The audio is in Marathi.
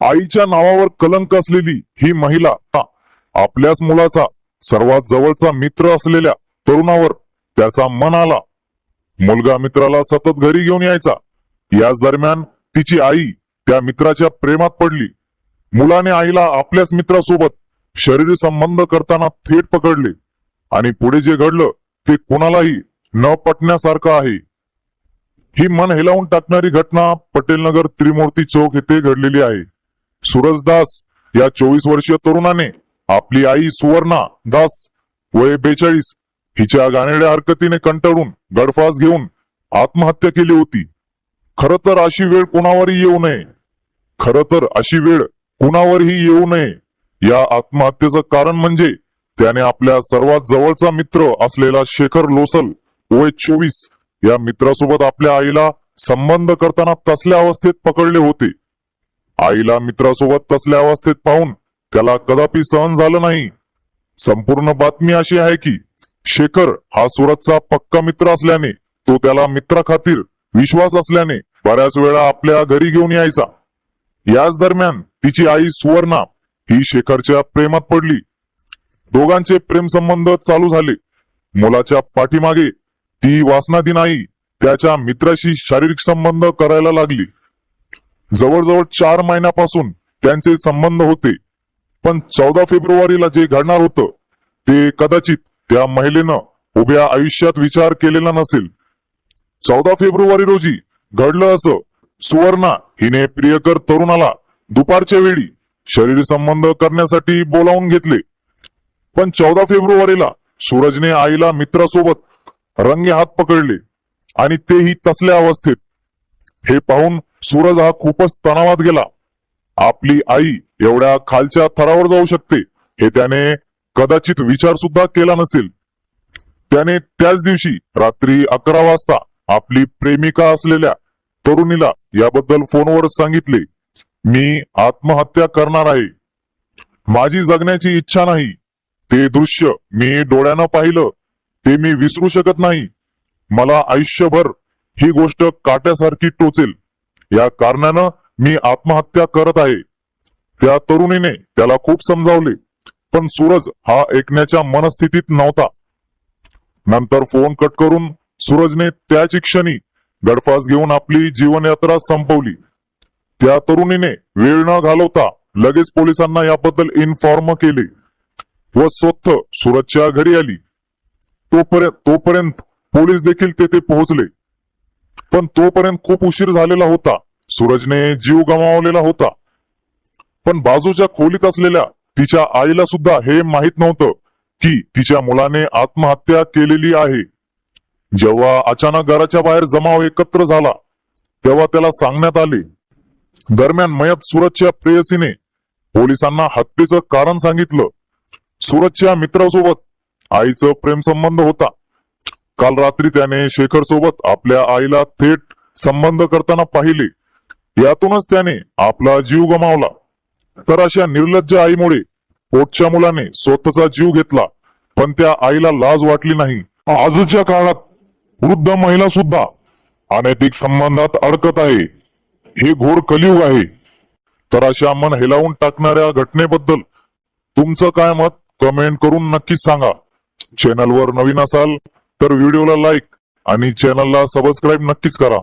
आईच्या नावावर कलंक असलेली ही महिला आपल्याच मुलाचा सर्वात जवळचा मित्र असलेल्या तरुणावर त्याचा मन आला. मुलगा मित्राला सतत घरी घेऊन यायचा. याच दरम्यान तिची आई त्या मित्राच्या प्रेमात पडली. मुलाने आईला आपल्याच मित्रासोबत शरीर संबंध करताना थेट पकडले. आणि पुढे जे घडलं ते कोणालाही न पटण्यासारखं आहे. ही मन हेलावून टाकणारी घटना पटेलनगर त्रिमूर्ती चौक येथे घडलेली आहे. सूरज दास या चोवीस वर्षीय तरुणाने आपली आई सुवर्णा दास वय बेचाळीस हिच्या गाणेड्या हरकतीने कंटाळून गडफास घेऊन आत्महत्या केली होती. खर तर अशी वेळ कोणावरही येऊ नये. खर तर अशी वेळ कुणावरही येऊ नये. या आत्महत्येचं कारण म्हणजे त्याने आपल्या सर्वात जवळचा मित्र असलेला शेखर लोसल वय चोवीस या मित्रासोबत आपल्या आईला संबंध करताना तसल्या अवस्थेत पकडले होते. आईला मित्रासोबत तसल्या अवस्थेत पाहून त्याला कदापि सहन झालं नाही. संपूर्ण बातमी अशी आहे की शेखर हा सुरतचा पक्का मित्र असल्याने तो त्याला मित्राखातीर विश्वास असल्याने बऱ्याच वेळा आपल्या घरी घेऊन यायचा. याच दरम्यान तिची आई सुवर्णा ही शेखरच्या प्रेमात पडली. दोघांचे प्रेम संबंध चालू झाले. मुलाच्या पाठीमागे ती वासनाधीन आई त्याच्या मित्राशी शारीरिक संबंध करायला लागली. जवळजवळ चार महिन्यापासून त्यांचे संबंध होते. पण चौदा फेब्रुवारीला जे घडणार होतं ते कदाचित त्या महिलेनं उभ्या आयुष्यात विचार केलेला नसेल. चौदा फेब्रुवारी रोजी घडलं असं सुवर्णा हिने प्रियकर तरुणाला दुपारच्या वेळी शरीर संबंध करण्यासाठी बोलावून घेतले. पण चौदा फेब्रुवारीला सूरजने आईला मित्रासोबत रंगे हात पकडले आणि तेही तसल्या अवस्थेत. हे पाहून सूरज हा खूपच तणावात गेला. आपली आई एवढ्या खालच्या थरावर जाऊ शकते हे त्याने कदाचित विचार सुद्धा केला नसेल. त्याने त्याच दिवशी रात्री अकरा वाजता आपली प्रेमिका असलेल्या तरुणीला याबद्दल फोनवर सांगितले मी आत्महत्या करणार आहे. माझी जगण्याची इच्छा नाही. ते दृश्य मी डोळ्यानं पाहिलं ते मी विसरू शकत नाही. मला आयुष्यभर ही गोष्ट काट्यासारखी टोचेल. या कारणानं मी आत्महत्या करत आहे. त्या तरुणीने त्याला खूप समजावले. पण सूरज हा ऐकण्याच्या मनस्थितीत नव्हता. नंतर फोन कट करून सूरजने त्याच क्षणी गडफास घेऊन आपली जीवनयात्रा संपवली. त्या तरुणीने वेळ न घालवता लगेच पोलिसांना याबद्दल इन्फॉर्म केले व स्वतः सूरजच्या घरी आली. तोपर्यंत तोपर्यंत पोलीस देखील तेथे पोहोचले. पण तोपर्यंत खूप उशीर झालेला होता. सूरजने जीव गमावलेला होता. पण बाजूच्या खोलीत असलेल्या तिच्या आईला सुद्धा हे माहीत नव्हतं की तिच्या मुलाने आत्महत्या केलेली आहे. जेव्हा अचानक घराच्या बाहेर जमाव एकत्र झाला तेव्हा त्याला सांगण्यात आले दरम्यान मयत सूरजच्या प्रेयसीने पोलिसांना हत्येचं कारण सांगितलं. सूरजच्या मित्रासोबत आईचं प्रेम संबंध होता. काल रात्री त्याने शेखर सोबत आपल्या आईला थेट संबंध करताना पाहिले. यातूनच त्याने आपला जीव गमावला. तर अशा निर्लज्ज आईमुळे पोटच्या मुलाने स्वतःचा जीव घेतला पण त्या आईला लाज वाटली नाही. आजच्या काळात वृद्ध महिला सुद्धा अनैतिक संबंधात अडकत आहे. हे घोर कलियुग आहे. तर अशा मन हेलावून टाकणाऱ्या घटनेबद्दल तुमचं काय मत कमेंट करून नक्कीच सांगा. चॅनलवर नवीन असाल तर व्हिडिओला लाईक आणि चॅनलला सबस्क्राईब नक्कीच करा.